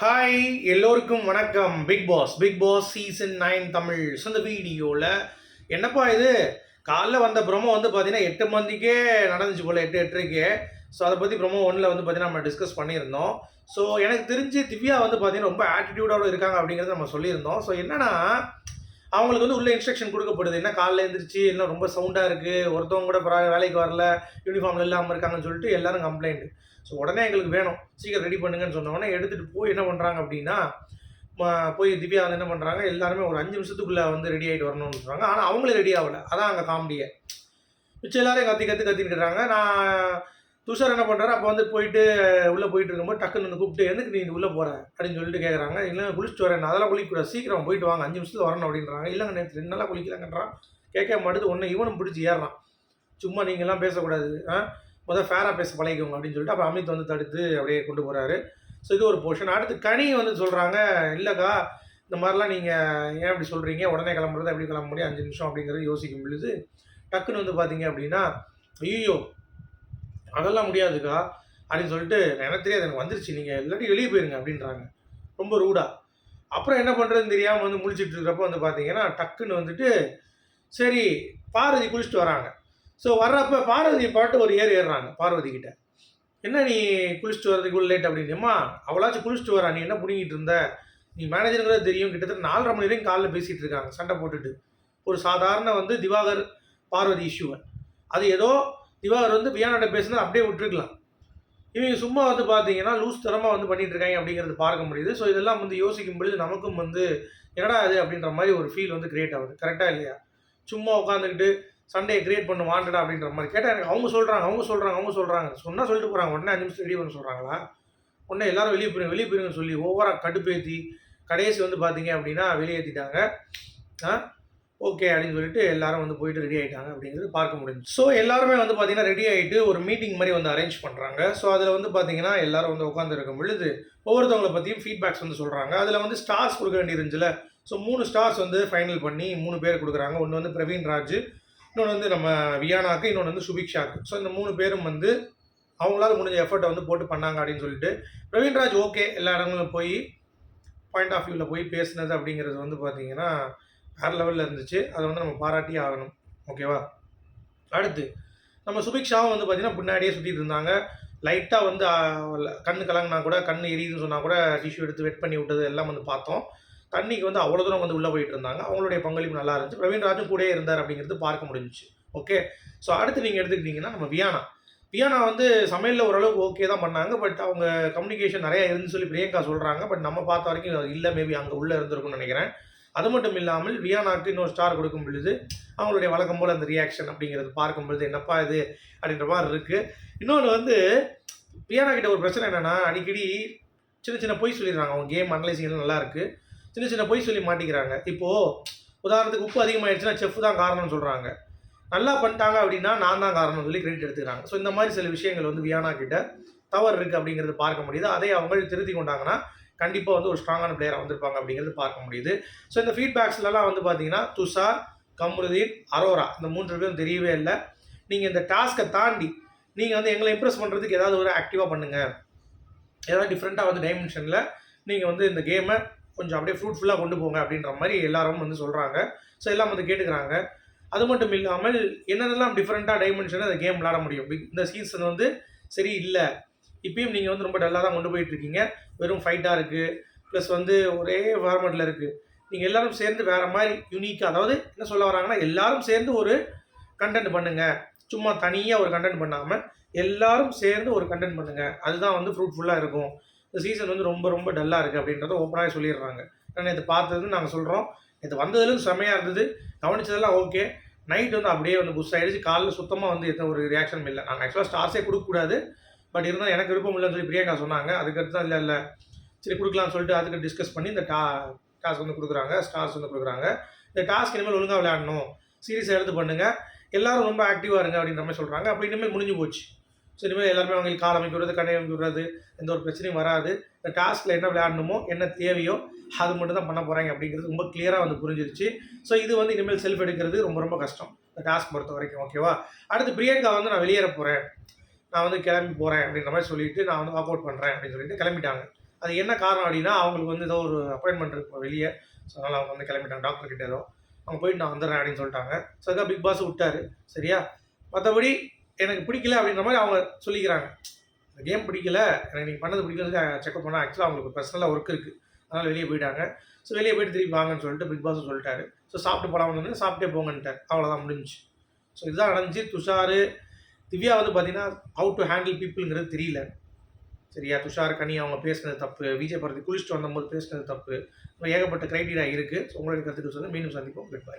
Hi எல்லோருக்கும் வணக்கம். Big boss big boss season nine Tamil. So இந்த வீடியோவில் என்னப்பா இது? காலைல வந்த ப்ரொமோ வந்து பார்த்தீங்கன்னா எட்டு மந்திக்கே நடந்துச்சு போல் எட்டு எட்டரைக்கே. ஸோ அதை பற்றி ப்ரொமோ ஒன்றில் வந்து பார்த்தீங்கன்னா நம்ம டிஸ்கஸ் பண்ணியிருந்தோம். ஸோ எனக்கு தெரிஞ்சு திவ்யா வந்து பார்த்தீங்கன்னா ரொம்ப ஆட்டிடியூடோட இருக்காங்க அப்படிங்கிறத நம்ம சொல்லியிருந்தோம். ஸோ என்னன்னா அவங்களுக்கு வந்து உள்ள இன்ஸ்ட்ரக்ஷன் கொடுக்கப்படுது. என்ன காலைல எழுந்திரிச்சு எல்லாம் ரொம்ப சவுண்டாக இருக்குது ஒருத்தவங்க கூட வேலைக்கு வரல யூனிஃபார்மில் இல்லாமல் இருக்காங்கன்னு சொல்லிட்டு எல்லாரும் கம்ப்ளைண்ட் ஸோ உடனே எங்களுக்கு வேணும். சீக்கிரம் ரெடி பண்ணுங்கன்னு சொன்னோடனே எடுத்துகிட்டு போய் என்ன பண்ணுறாங்க அப்படின்னா போய் திவ்யா என்ன பண்ணுறாங்க எல்லாருமே ஒரு அஞ்சு நிமிஷத்துக்குள்ளே வந்து ரெடி ஆகிட்டு வரணும்னு சொல்கிறாங்க ஆனால் அவங்களே ரெடி ஆகலை. அதான் அங்கே காமெடியே மிச்சம் எல்லாரும் கத்தி கற்று கத்தின்னுறாங்க நான் துஷார் என்ன பண்ணுறாரு அப்போ வந்து போயிட்டு உள்ளே போயிட்டு இருக்கும்போது டக்குன்னு கூப்பிட்டு எதுக்கு நீ உள்ளே போகிற அப்படின்னு சொல்லிட்டு கேட்குறாங்க இல்லை குளிச்சுட்டு வரேன். அதெல்லாம் குளிக்கூடாது சீக்கிரம் போயிட்டு வாங்க. அஞ்சு நிமிஷத்தில் வரணும் அப்படின்றாங்க. இல்லைங்க நேற்று ரெண்டு நாளாக குளிக்கலாங்கன்றான். கேட்க மாட்டுது. ஒன்று இவனும் பிடிச்சி ஏறுறான். சும்மா நீங்கள்லாம் பேசக்கூடாது. ஆ? முதல் ஃபேராக பேச பழகிக்கோங்க அப்படின்னு சொல்லிட்டு அப்புறம் அமித் வந்து தடுத்து அப்படியே கொண்டு போகிறாரு ஸோ இது ஒரு போர்ஷன் அடுத்து கனி வந்து சொல்கிறாங்க இல்லைக்கா இந்த மாதிரிலாம் நீங்கள் ஏன் இப்படி சொல்கிறீங்க உடனே கிளம்புறது எப்படி கிளம்ப முடியும் அஞ்சு நிமிஷம் அப்படிங்கிறது யோசிக்கும் பொழுது டக்குன்னு வந்து பார்த்தீங்க அப்படின்னா ஐயோ அதெல்லாம் முடியாதுக்கா அப்படின்னு சொல்லிட்டு எனக்கு தெரியாது எனக்கு வந்துருச்சு. நீங்கள் எல்லாத்தையும் வெளியே போயிருங்க அப்படின்றாங்க. ரொம்ப ரூடாக அப்புறம் என்ன பண்ணுறதுன்னு தெரியாமல் வந்து முழிச்சிட்டு இருக்கிறப்ப வந்து பார்த்தீங்கன்னா டக்குன்னு வந்துட்டு சரி பாரதி குளிச்சுட்டு வராங்க. ஸோ வர்றப்ப பார்வதி பாட்டு ஒரு ஏர் ஏறுறாங்க பார்வதி கிட்ட. என்ன நீ குளிச்சுட்டு வரதுக்கு லேட் அப்படின்னுமா அவளாச்சும் குளிச்சுட்டு வரா நீ என்ன பிடிங்கிட்டு இருந்த? நீ மேனேஜருங்கிறது தெரியும் கிட்டத்தட்ட நாலரை மணி வரைக்கும் காலில் பேசிகிட்டு இருக்காங்க சண்டை போட்டுட்டு. ஒரு சாதாரண வந்து திவாகர் பார்வதி இஷ்யூவை அது ஏதோ திவாகர் வந்து பியானோட பேசுனது அப்படியே விட்டுருக்கலாம். இவங்க சும்மா வந்து பார்த்தீங்கன்னா லூஸ் தரமாக வந்து பண்ணிட்டு இருக்காங்க அப்படிங்கிறது பார்க்க முடியுது. ஸோ இதெல்லாம் வந்து யோசிக்கும் பொழுது நமக்கும் வந்து என்னடா அது அப்படின்ற மாதிரி ஒரு ஃபீல் வந்து கிரியேட் ஆகுது. கரெக்டாக இல்லையா? சும்மா உட்காந்துக்கிட்டு சண்டையை கிரியேட் பண்ண வாண்டடா அப்படின்ற மாதிரி கேட்டால் எனக்கு அவங்க சொல்கிறாங்க அவங்க சொல்கிறாங்க அவங்க சொல்கிறாங்க சொன்னால் சொல்லிட்டு போகிறாங்க உடனே அஞ்சு நிமிஷம் ரெடி பண்ண சொல்கிறாங்களா உடனே எல்லாரும் வெளியே போயிருங்க வெளியே போயிருங்கன்னு சொல்லி ஓவராக கடுப்பேற்றி கடைசி வந்து பார்த்தீங்க அப்படின்னா வெளியேற்றிட்டாங்க ஆ? ஓகே அப்படின்னு சொல்லிட்டு எல்லாரும் வந்து போயிட்டு ரெடி ஆகிட்டாங்க அப்படிங்கிறது பார்க்க முடியும் ஸோ எல்லாருமே வந்து பார்த்தீங்கன்னா ரெடி ஆகிட்டு ஒரு மீட்டிங் மாதிரி வந்து அரேஞ்ச் பண்ணுறாங்க ஸோ அதில் வந்து பார்த்தீங்கன்னா எல்லாரும் வந்து உட்காந்துருக்கும் பொழுது ஒவ்வொருத்தவங்களை பற்றியும் ஃபீட்பேக்ஸ் வந்து சொல்கிறாங்க அதில் வந்து ஸ்டார்ஸ் கொடுக்க வேண்டியிருந்துச்சுல ஸோ மூணு ஸ்டார்ஸ் வந்து ஃபைனல் பண்ணி மூணு பேர் கொடுக்குறாங்க. ஒன்று வந்து பிரவீன் ராஜ் இன்னொன்று வந்து நம்ம வியானாக்கு இன்னொன்று வந்து சுபிக்ஷாக்கு. ஸோ இந்த மூணு பேரும் வந்து அவங்களால முடிஞ்ச எஃபர்ட்டை வந்து போட்டு பண்ணாங்க அப்படின்னு சொல்லிட்டு பிரவீன்ராஜ் ஓகே எல்லா இடங்களும் போய் பாயிண்ட் ஆஃப் வியூவில் போய் பேசுனது அப்படிங்கிறது வந்து பார்த்தீங்கன்னா வேறு லெவலில் இருந்துச்சு. அதை வந்து நம்ம பாராட்டி ஆகணும். ஓகேவா அடுத்து நம்ம சுபிக்ஷாவும் வந்து பார்த்தீங்கன்னா பின்னாடியே சுற்றிட்டு இருந்தாங்க. லைட்டாக வந்து ஆ, கண்ணு கலங்கினா கூட கண்ணு எரியுதுன்னு சொன்னால் கூட டிஷ்யூ எடுத்து வெட் பண்ணி விட்டது எல்லாம் வந்து பார்த்தோம். தண்ணிக்கு வந்து அவ்வளோ தூரம் வந்து உள்ளே போயிட்டு இருந்தாங்க. அவங்களுடைய பங்களிப்பு நல்லா இருந்துச்சு. பிரவீன் ராஜும் கூட இருந்தார் அப்படிங்கிறது பார்க்க முடிஞ்சுச்சு. ஓகே ஸோ அடுத்து நீங்கள் எடுத்துக்கிட்டிங்கன்னா நம்ம வியானா. வியானா வந்து சமையலில் ஓரளவுக்கு ஓகே தான் பண்ணாங்க. பட் அவங்க கம்யூனிகேஷன் நிறையா இருந்துன்னு சொல்லி பிரியங்கா சொல்கிறாங்க பட் நம்ம பார்த்த வரைக்கும் அது இல்லை. மேபி அங்கே உள்ளே இருந்திருக்கும்னு நினைக்கிறேன். அது மட்டும் இல்லாமல் வியானாக்கு இன்னொரு ஸ்டார் கொடுக்கும் பொழுது அவங்களுடைய வழக்கம் போல் அந்த ரியாக்ஷன் அப்படிங்கிறது பார்க்கும் பொழுது என்னப்பா இது? அப்படின்ற மாதிரி இருக்குது இன்னொன்று வந்து வியானா கிட்ட ஒரு பிரச்சனை என்னென்னா அடிக்கடி சின்ன சின்ன பொய் சொல்லிடுறாங்க. அவங்க கேம் அனலைசிங் நல்லா இருக்குது சின்ன சின்ன பொய் சொல்லி மாட்டிக்கிறாங்க. இப்போது உதாரணத்துக்கு உப்பு அதிகமாகிடுச்சுன்னா செஃப் தான் காரணம்னு சொல்கிறாங்க நல்லா பண்ணிட்டாங்க அப்படின்னா நான் தான் காரணம்னு சொல்லி கிரெடிட் எடுத்துக்கிறாங்க. ஸோ இந்த மாதிரி சில விஷயங்கள் வந்து வியானா கிட்ட தவறு இருக்குது அப்படிங்கிறது பார்க்க முடியுது. அதை அவங்க திருத்தி கொண்டாங்கன்னா கண்டிப்பாக வந்து ஒரு ஸ்ட்ராங்கான பிளேயராக வந்திருப்பாங்க அப்படிங்கிறது பார்க்க முடியுது. ஸோ இந்த ஃபீட்பேக்ஸ்லலாம் வந்து பார்த்தீங்கன்னா துஷார் கம்ருதீன் அரோரா இந்த மூன்று பேரும் தெரியவே இல்லை. நீங்கள் இந்த டாஸ்க்கை தாண்டி நீங்கள் வந்து எங்களை இம்ப்ரெஸ் பண்ணுறதுக்கு ஏதாவது ஒரு ஆக்டிவாக பண்ணுங்கள் ஏதாவது டிஃப்ரெண்ட்டாக வந்து டைமென்ஷனில் நீங்கள் வந்து இந்த கேமை கொஞ்சம் அப்படியே ஃப்ரூட்ஃபுல்லாக கொண்டு போங்க அப்படின்ற மாதிரி எல்லாரும் வந்து சொல்கிறாங்க ஸோ எல்லாம் வந்து கேட்டுக்கிறாங்க. அது மட்டும் இல்லாமல் என்னென்னலாம் டிஃப்ரெண்ட்டாக டைமென்ஷனில் அந்த கேம் விளாட முடியும்? இந்த சீசன் வந்து சரி இல்லை. இப்பயும் நீங்கள் வந்து ரொம்ப டல்லாக தான் கொண்டு போயிட்டுருக்கீங்க. வெறும் ஃபைட்டாக இருக்குது ப்ளஸ் வந்து ஒரே ஃபார்மெட்டில் இருக்குது நீங்கள் எல்லாரும் சேர்ந்து வேறு மாதிரி யூனிக்காக அதாவது என்ன சொல்ல வராங்கன்னா எல்லாரும் சேர்ந்து ஒரு கண்டென்ட் பண்ணுங்கள் சும்மா தனியாக ஒரு கண்டென்ட் பண்ணாமல் எல்லாரும் சேர்ந்து ஒரு கண்டென்ட் பண்ணுங்கள் அதுதான் வந்து ஃப்ரூட்ஃபுல்லாக இருக்கும். இந்த சீசன் வந்து ரொம்ப ரொம்ப டல்லாக இருக்குது அப்படின்றத ஓப்பனாக சொல்லிடுறாங்க. ஏன்னா இதை பார்த்ததுன்னு நாங்கள் சொல்கிறோம் இது வந்ததுலேருந்து செம்மையாக இருந்தது. கவனிச்சதெல்லாம் ஓகே நைட் வந்து அப்படியே வந்து புஷ் ஆகிடுச்சு காலைல சுத்தமாக வந்து எந்த ஒரு ரியாக்ஷனும் இல்லை. நாங்கள் ஆக்சுவலாக ஸ்டார்ஸே கொடுக்கக்கூடாது. பட் இருந்தால் எனக்கு விருப்பம் இல்லைன்னு சொல்லி பிரியங்கா சொன்னாங்க. அதுக்கடுத்து தான் இல்லை இல்லை. சரி கொடுக்கலாம்னு சொல்லிட்டு அதுக்கு டிஸ்கஸ் பண்ணி இந்த டா டாஸ்க் வந்து கொடுக்குறாங்க. ஸ்டார்ஸ் வந்து கொடுக்குறாங்க. இந்த டாஸ்க் இனிமேல் ஒழுங்காக விளையாடணும். சீரியஸாக எடுத்து பண்ணுங்கள் எல்லாரும் ரொம்ப ஆக்டிவாக இருங்க அப்படின்ற மாதிரி சொல்கிறாங்க அப்போ இனிமேல் முடிஞ்சு போச்சு. ஸோ இனிமேல் எல்லாருமே அவங்களுக்கு கால் அமைக்கிறது கண்ணை அமைக்கிறது எந்த ஒரு பிரச்சனையும் வராது. இந்த டாஸ்கில் என்ன விளையாடணுமோ என்ன தேவையோ அது மட்டும் தான் பண்ண போகிறாங்க அப்படிங்கிறது ரொம்ப கிளியராக வந்து புரிஞ்சிருச்சு. ஸோ இது வந்து இனிமேல் செல்ஃப் எடுக்கிறது ரொம்ப ரொம்ப கஷ்டம். இந்த டாஸ்க் பொறுத்த வரைக்கும் ஓகேவா அடுத்து பிரியங்கா வந்து நான் வெளியேற போகிறேன் நான் வந்து கிளம்பி போகிறேன் அப்படின்ற மாதிரி சொல்லிட்டு நான் வந்து வாக் அவுட் பண்ணுறேன் அப்படின்னு சொல்லிட்டு கிளம்பிட்டாங்க. அது என்ன காரணம் அப்படின்னா அவங்களுக்கு வந்து ஏதோ ஒரு அப்பாயின்மெண்ட் இருக்கும் வெளியே. ஸோ அதனால் அவங்க வந்து கிளம்பிட்டாங்க. டாக்டர் கிட்ட ஏதோ. அவங்க போயிட்டு நான் வந்துடுறேன் அப்படின்னு சொல்லிட்டாங்க. ஸோ அதுக்காக பிக் பாஸ் விட்டாரு. சரியா? மற்றபடி எனக்கு பிடிக்கல அப்படின்ற மாதிரி அவங்க சொல்லிக்கிறாங்க. இந்த கேம் பிடிக்கல எனக்கு நீங்கள் பண்ணது பிடிக்கல செக்அப் பண்ணால் ஆக்சுவலாக அவங்களுக்கு பர்சனலாக ஒர்க் இருக்குது அதனால் வெளியே போயிட்டாங்க. ஸோ வெளியே போயிட்டு திருப்பி வாங்கன்னு சொல்லிட்டு பிக் பாஸ் சொல்லிட்டாரு. ஸோ சாப்பிட்டு போகலாம்னு வந்து சாப்பிட்டே போங்கன்ட்டார் அவ்வளோதான் முடிஞ்சுச்சு. ஸோ இதுதான் நடந்துச்சு. துஷார் திவ்யா வந்து பார்த்தீங்கன்னா ஹவு டு ஹேண்டில் பீப்புளுங்கிறது தெரியல. சரியா? துஷார் கனி அவங்க பேசுனது தப்பு. விஜய் பரதி குளிச்சுட்டு வந்தபோது பேசுனது தப்பு. ஏகப்பட்ட க்ரைட்டீரியா இருக்குது ஸோ உங்களுடைய கருத்துக்கு சொல்லி மீண்டும் சந்திப்போம். Good bye